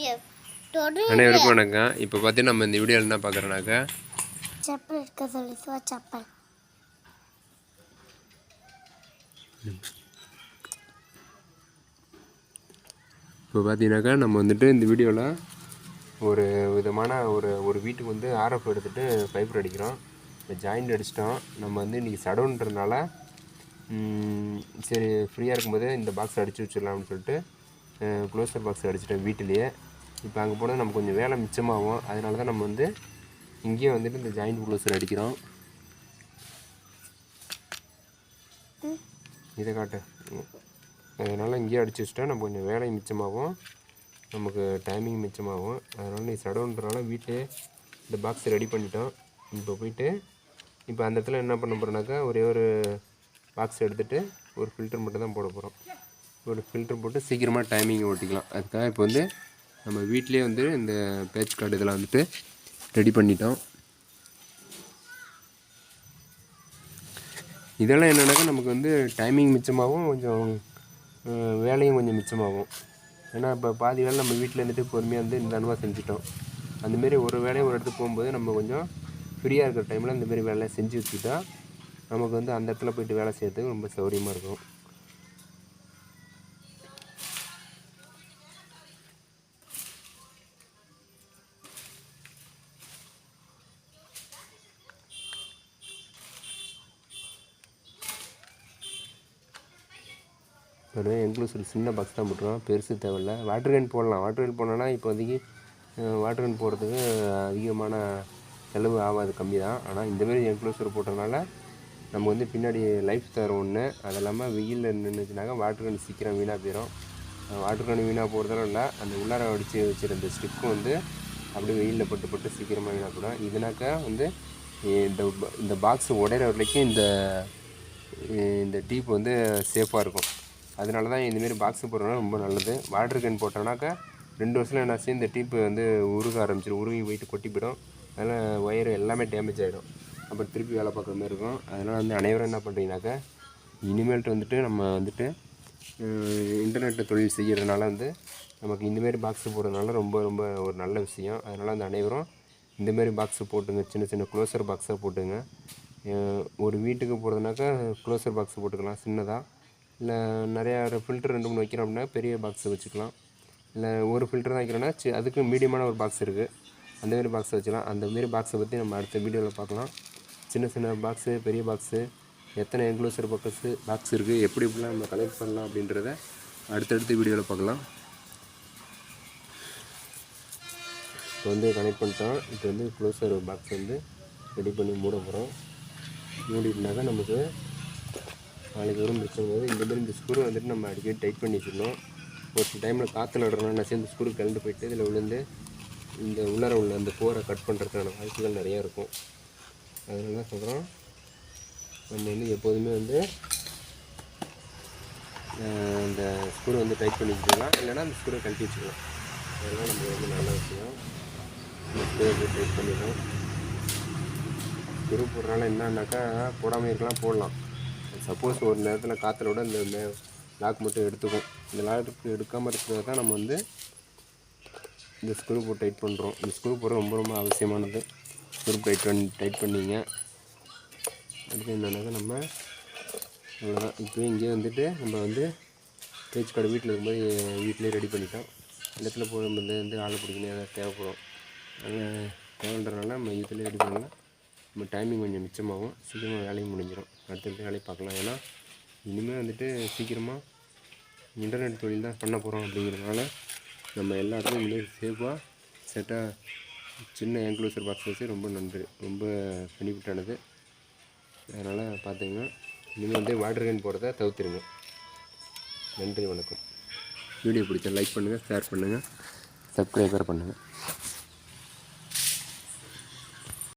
அனைவருக்கும் வணக்கம் இப்போ பார்த்தீங்கன்னா நம்ம இந்த வீடியோவில் என்ன பார்க்குறோன்னாக்கா செப்பல் இருக்க சொல்லி செப்பல். இப்போ பார்த்தீங்கன்னாக்கா நம்ம வந்துட்டு இந்த வீடியோவில் ஒரு விதமான ஒரு ஒரு வீட்டுக்கு வந்து ஆர்எஃப் எடுத்துகிட்டு பைப்பர் அடிக்கிறோம். இப்போ ஜாயிண்ட் அடிச்சிட்டோம். நம்ம வந்து இன்றைக்கி சடவுன்றதுனால சரி ஃப்ரீயாக இருக்கும்போது இந்த பாக்ஸ் அடித்து வச்சிடலாம்னு சொல்லிட்டு க்ளோசர் பாக்ஸ் அடிச்சிட்டோம் வீட்டிலேயே. இப்போ அங்கே போனால் நமக்கு கொஞ்சம் வேலை மிச்சமாகும். அதனால தான் நம்ம வந்து இங்கேயே வந்துட்டு இந்த ஜாயிண்ட் ப்ளூசர் அடிக்கிறோம். இதை காட்டு. அதனால் இங்கேயே அடிச்சு வச்சுட்டா நம்ம கொஞ்சம் வேலை மிச்சமாகும். நமக்கு டைமிங் மிச்சமாகும். அதனால் நீ சடவுன்றனால வீட்டிலே இந்த பாக்ஸ் ரெடி பண்ணிட்டோம். இப்போ போயிட்டு இப்போ அந்த இடத்துல என்ன பண்ண போகிறோம்னாக்கா ஒரே ஒரு பாக்ஸ் எடுத்துகிட்டு ஒரு ஃபில்டர் மட்டும் தான் போட போகிறோம் ஒரு ஃபில்டர் போட்டு சீக்கிரமாக டைமிங் ஓட்டிக்கலாம் அதுக்காக இப்போ வந்து நம்ம வீட்லேயே வந்து இந்த பேட்ச் கார்டு இதெல்லாம் வந்துட்டு ரெடி பண்ணிட்டோம். இதெல்லாம் என்னென்னாக்கா நமக்கு வந்து டைமிங் மிச்சமாகவும் கொஞ்சம் வேலையும் கொஞ்சம் மிச்சமாகும். ஏன்னா இப்போ பாதி வேலை நம்ம வீட்டில் இருந்துட்டு பொறுமையாக வந்து இந்த அனுபவம் செஞ்சுட்டோம். அந்தமாரி ஒரு வேலையை ஒரு இடத்துக்கு போகும்போது நம்ம கொஞ்சம் ஃப்ரீயாக இருக்கிற டைமில் இந்தமாரி வேலையை செஞ்சு வச்சுட்டா நமக்கு வந்து அந்த இடத்துல போயிட்டு வேலை செய்யறதுக்கு ரொம்ப சௌகரியமாக இருக்கும். ஒரு எங்களுக்கு ஒரு சின்ன பாக்ஸ் தான் போட்டுருவோம் பெருசு தேவையில்ல. வாட்டர் கேன் போடலாம். வாட்டர் கேன் போனோன்னா இப்போதைக்கு வாட்டர் கேன் போடுறதுக்கு அதிகமான செலவு ஆகாது கம்மி தான். ஆனால் இந்தமாரி என்க்ளோசர் போட்டதுனால நம்ம வந்து பின்னாடி லைஃப் தரும் ஒன்று அது இல்லாமல் வெயிலில் நின்றுச்சுனாக்கா வாட்டர் கேன் சீக்கிரம் வீணாக போயிடும் வாட்டர் கேன் வீணாக போகிறதால இல்லை அந்த உள்ளார அடித்து வச்சிருந்த ஸ்டிக்கும் வந்து அப்படியே வெயிலில் பட்டு பட்டு சீக்கிரமாக வீணாக போயிடும். இதுனாக்கா வந்து இந்த இந்த பாக்ஸ் உடையிற வரைக்கும் இந்த இந்த டீப் வந்து சேஃபாக இருக்கும். அதனால தான் இந்தமாரி பாக்ஸ் போடுறதுனா ரொம்ப நல்லது. வாட்டர் கேன் போட்டோம்னாக்கா ரெண்டு வருஷத்தில் என்னாச்சு இந்த டீப்பு வந்து உருக ஆரம்பிச்சிடும் உருகி போயிட்டு கொட்டி போயிடும். அதனால் ஒயர் எல்லாமே டேமேஜ் ஆகிடும் அப்புறம் திருப்பி வேலை பார்க்குற மாதிரி இருக்கும். அதனால் வந்து அனைவரும் என்ன பண்ணுறீங்கனாக்கா இனிமேல்ட்டு வந்துட்டு நம்ம வந்துட்டு இன்டர்நெட்டில் தொழில் செய்கிறதுனால வந்து நமக்கு இந்தமாரி பாக்ஸ் போடுறதுனால ரொம்ப ரொம்ப ஒரு நல்ல விஷயம். அதனால் அந்த அனைவரும் இந்தமாரி பாக்ஸ் போட்டுங்க. சின்ன சின்ன க்ளோசர் பாக்ஸாக போட்டுங்க. ஒரு வீட்டுக்கு போகிறதுனாக்கா க்ளோசர் பாக்ஸ் போட்டுக்கலாம். சின்னதாக இல்லை நிறையா ஃபில்டர் ரெண்டு மூணு வைக்கிறோம் அப்படின்னா பெரிய பாக்ஸ் வச்சுக்கலாம். இல்லை ஒரு ஃபில்ட்ரு தான் வைக்கிறோன்னா அதுக்கு மீடியமான ஒரு பாக்ஸ் இருக்குது அந்தமாரி பாக்ஸ் வச்சுக்கலாம். அந்தமாரி பாக்ஸை பற்றி நம்ம அடுத்த வீடியோவில் பார்க்கலாம். சின்ன சின்ன பாக்ஸு பெரிய பாக்ஸு எத்தனை என்க்ளோசர் பாக்ஸு பாக்ஸ் இருக்குது எப்படி எப்படிலாம் நம்ம கலெக்ட் பண்ணலாம் அப்படின்றத அடுத்தடுத்த வீடியோவில் பார்க்கலாம். இப்போ வந்து கனெக்ட் பண்ணிட்டோம். இப்போ வந்து க்ளோசர் பாக்ஸ் வந்து ரெடி பண்ணி மூட போகிறோம் மூடிட்டுனாக்கா நமக்கு நாளைக்கு தூரம் பிரச்சனை இந்த மாதிரி இந்த ஸ்க்ரூ வந்துட்டு நம்ம அடிக்கடி டைட் பண்ணி வச்சிடணும். ஒரு சில டைமில் காற்று நடுறோம்னா சேர்ந்து செய்யும், இந்த ஸ்க்ரூ கலந்து போயிட்டு இதில் விழுந்து இந்த உள்ளார உள்ள அந்த போரை கட் பண்ணுறதுக்கான வாய்ப்புகள் நிறையா இருக்கும். அதனால தான் சொல்கிறோம் நம்ம வந்து எப்போதுமே வந்து இந்த ஸ்க்ரூ வந்து டைட் பண்ணி வச்சுக்கலாம். இல்லைன்னா அந்த ஸ்க்ரூ கழட்டி வச்சுக்கலாம். அதெல்லாம் நம்ம வந்து நல்ல விஷயம். இந்த ஸ்க்ரூ வந்து டைட் பண்ணிடலாம் ஸ்க்ரூ போடுறதுனால என்னன்னாக்கா போடாமல் இருக்கலாம் போடலாம். சப்போஸ் ஒரு நேரத்தில் காற்றுல விட இந்த லாக் மட்டும் எடுத்துக்கும். இந்த லாக்கு எடுக்காமல் இருக்கிறது தான் நம்ம வந்து இந்த ஸ்க்ரூ போட்டு டைட் பண்ணுறோம் இந்த ஸ்க்ரூ போடுறது ரொம்ப ரொம்ப அவசியமானது. ஸ்க்ரூ டைட் பண்ணி டைட் பண்ணிங்க. அடுத்து என்னன்னாக்கா நம்ம அவ்வளோதான் இப்போ இங்கே வந்துட்டு நம்ம வந்து பேச்சு கார்டு வீட்டில் இருக்கும்போது வீட்டிலே ரெடி பண்ணிட்டோம். இடத்துல போய் நம்ம வந்து வந்து ஆள் பிடிக்கணும். ஏதாவது தேவைப்படும். அதனால் தேவைன்றதுனால நம்ம வீட்டிலே ரெடி பண்ணலாம். நம்ம டைமிங் கொஞ்சம் மிச்சமாகும். சீக்கிரமாக வேலையும் முடிஞ்சிடும் அடுத்தடுத்த வேலையை பார்க்கலாம். ஏன்னா இனிமேல் வந்துட்டு சீக்கிரமாக இன்டர்நெட் தொழில் தான் பண்ண போகிறோம் அப்படிங்கிறதுனால நம்ம எல்லா இடத்துலையும் இனிமேல் சேஃபாக செட்டாக சின்ன என்க்ளோசர் பாக்ஸ் வச்சு ரொம்ப நன்றி. ரொம்ப பெனிஃபிட்டானது அதனால் பார்த்தீங்கன்னா இனிமேல் வந்து வாட்டர் கேன் போடுறத தவிர்த்துருங்க. நன்றி வணக்கம். வீடியோ பிடிச்சா லைக் பண்ணுங்கள் ஷேர் பண்ணுங்கள் சப்ஸ்கிரைபர் பண்ணுங்கள்